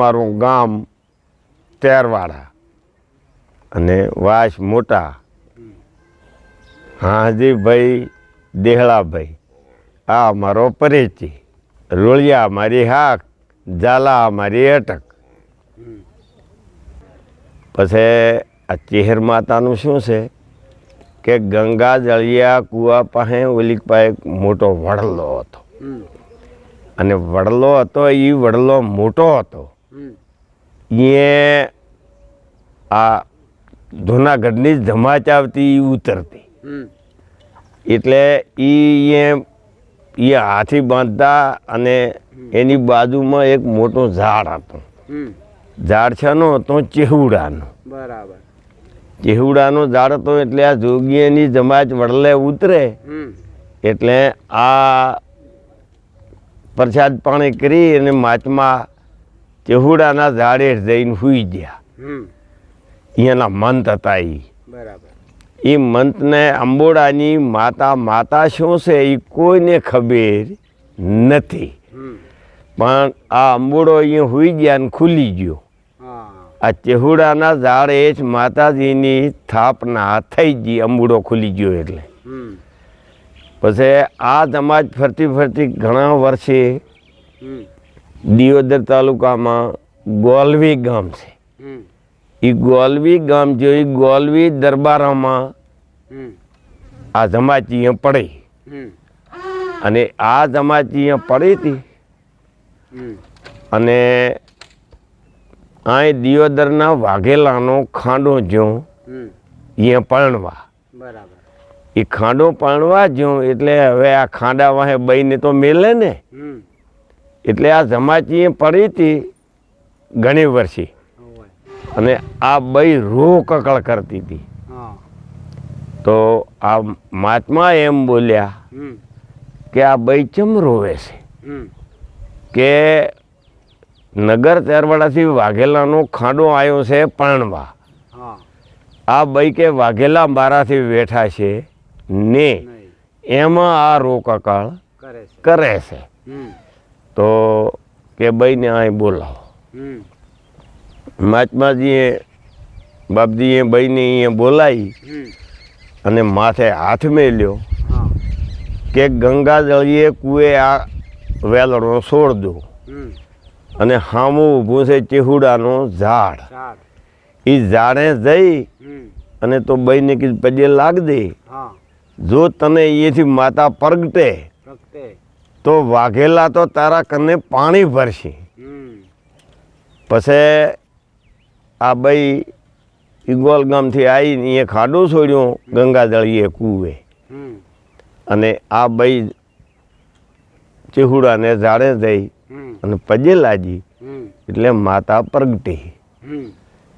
મારું ગામ તેરવાડા અને વાસ મોટા. હાજીભાઈ દેહળાભાઈ આ મારો પરિચય. રોળિયા મારી હાક ઝાલા મારી અટક. પછી આ ચેહર માતાનું શું છે? કે ગંગા જળિયા કુવા પાસે ઓલી પાસે મોટો વડલો હતો. અને વડલો હતો એ વડલો મોટો હતો. એ આ જૂનાગઢની ધમાચ આવતી ઉતરતી. એટલે એ એ હાથી બાંધતા અને એની બાજુમાં એક મોટો ઝાડ હતો. ઝાડ છે નો હતો ચેહુડાનો. બરાબર. ચેહુડાનો ઝાડ હતો એટલે આ જોગીએની જમાચ વડલે ઉતરે. એટલે આ પ્રસાદ પાણી કરી અને માચમાં ચેહુડાના ઝાડે જઈને હુઈ ગયા. એના મંત હતા એ બરાબર. એ મંતને અંબોડાની માતા માતા શું છે એ કોઈને ખબર નથી. પણ આ અંબોડો અહીંયા હુઈ ગયા ને ખુલી ગયો. આ ચેહુડાના ઝાડે જ માતાજીની સ્થાપના થઈ ગઈ અંબુડો ખુલી ગયો એટલે. પછી આ જમાજ ફરતી ફરતી ઘણા વર્ષે દિયોદર તાલુકામાં ગોલવી ગામ છે. એ ગોલવી ગામ જો ગોલવી દરબારામાં આ જમાચી પડી. અને આ જમાચી પડી હતી. અને અહીં દિયોદરના વાઘેલાનો ખાંડો જ્યો અહીંયા પરણવા બરાબર. એ ખાંડો પરણવા જ્યો એટલે હવે આ ખાંડા વાહે બહીને તો મેલે ને. એટલે આ જમાચીએ પડી હતી ઘણી વર્ષી. અને આ બઈ રો કકળ કરતી હતી. તો આ મહાત્મા એમ બોલ્યા કે આ બઈ ચમ રોવે છે? કે નગર તેરવાડાથી વાઘેલાનો ખાંડો આવ્યો છે પરણવા આ બઈ કે વાઘેલા મારાથી બેઠા છે ને એમાં આ રોકકળ કરે છે. કરે છે. હમ. તો કે બઈને અહીં બોલાવો. મહાત્માજીએ બાપજીએ બઈને અહીંયા બોલાવી અને માથે હાથ મેલ્યો. કે ગંગાજળીએ કુએ આ વેલણો છોડ દો અને હામું ઊભું છે ચેહુડાનો ઝાડ. એ ઝાડે જઈ અને તો બઈને કીધું પજે લાગ દે જો તને અહીંયાથી માતા પ્રગટે તો વાઘેલા તો તારા કને પાણી ભરશે. પછી આ ભાઈ ઈગોલ ગામથી આવીને એ ખાડું છોડ્યું, ગંગાજળીએ કૂવે. અને આ ભાઈ ચીહુડાને ઝાડે જઈ અને પજે લાજી એટલે માતા પ્રગટી.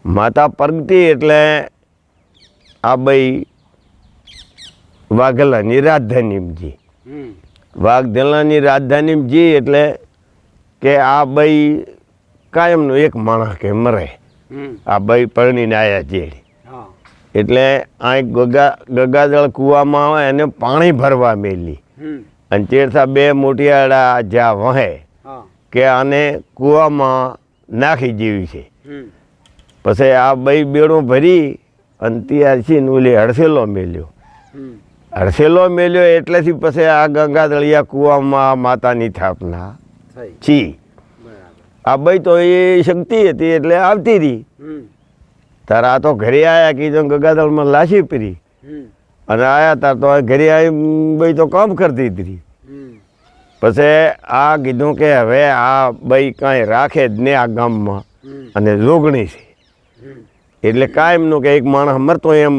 માતા પ્રગટી એટલે આ ભાઈ વાઘેલાની રાજધાનીમાં હમ રાજધાની જઈએ એટલે કે આ બઈ કાયમનો એક માણસ કે મરે. આ બઈ પરણીને આવ્યા જેડી એટલે આ ગગા ગગાદળ કૂવામાં આવે એને પાણી ભરવા મેલી. અને ચેરતા બે મોટિયાળા જ્યાં વહે કે આને કૂવામાં નાખી જેવી છે. પછી આ બઈ બેડો ભરી અને ત્યારથી ને ઓલી હડસેલો મેલ્યો. હડસેલો મેલ્યો એટલેથી પછી આ ગંગાદળિયા કૂવામાં માતાની સ્થાપના છી. આ બઈ તો એ શક્તિ હતી એટલે આવતી હમ. તારા આ તો ઘરે આવ્યા કીધું ગંગાદળમાં લાશી પીરી અને આવ્યા તાર તો ઘરે આવી ભાઈ તો કામ કરતી હતી પછી આ કીધું કે હવે આ બઈ કાંઈ રાખે જ ને આ ગામમાં. અને જોગણી છે. એટલે કાંઈ એમનું કે એક માણસ મરતો એમ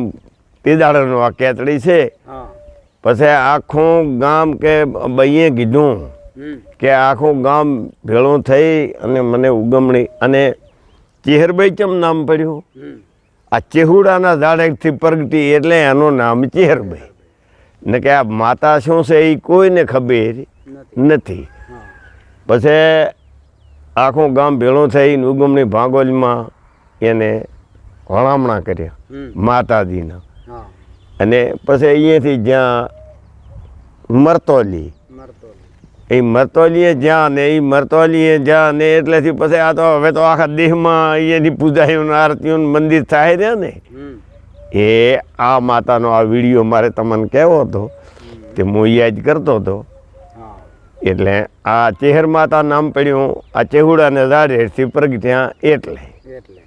પીદાડાનું આ કેતડી છે. પછી આખું ગામ કે બઈએ કીધું કે આખું ગામ ભેળું થઈ અને મને ઉગમણી અને ચેહરભાઈ કેમ નામ પડ્યું? આ ચેહુડાના ઝાડેથી પ્રગટી એટલે એનું નામ ચેહરભાઈ. ને કે આ માતા શું છે એ કોઈને ખબર નથી. પછી આખું ગામ ભેળું થઈને ઉગમણી ભાગોળમાં એને વળામણા કર્યા માતાજીના. અને પછી અહીંયાથી જ્યાં મરતોલી. એ મરતોલીએ જ્યાં ને એ મરતોલીએ જ્યાં ને એટલેથી પછી આ તો હવે તો આખા દેહમાં અહીંયાની પૂજાયું આરતીઓનું મંદિર થાય રહ્યા ને. એ આ માતાનો આ વીડિયો મારે તમને કહેવો હતો તે હું યાદ કરતો હતો. એટલે આ ચેહર માતા નામ પડ્યું આ ચેહુડાને ઝાડ હેઠથી પ્રગટ્યા એટલે. એટલે.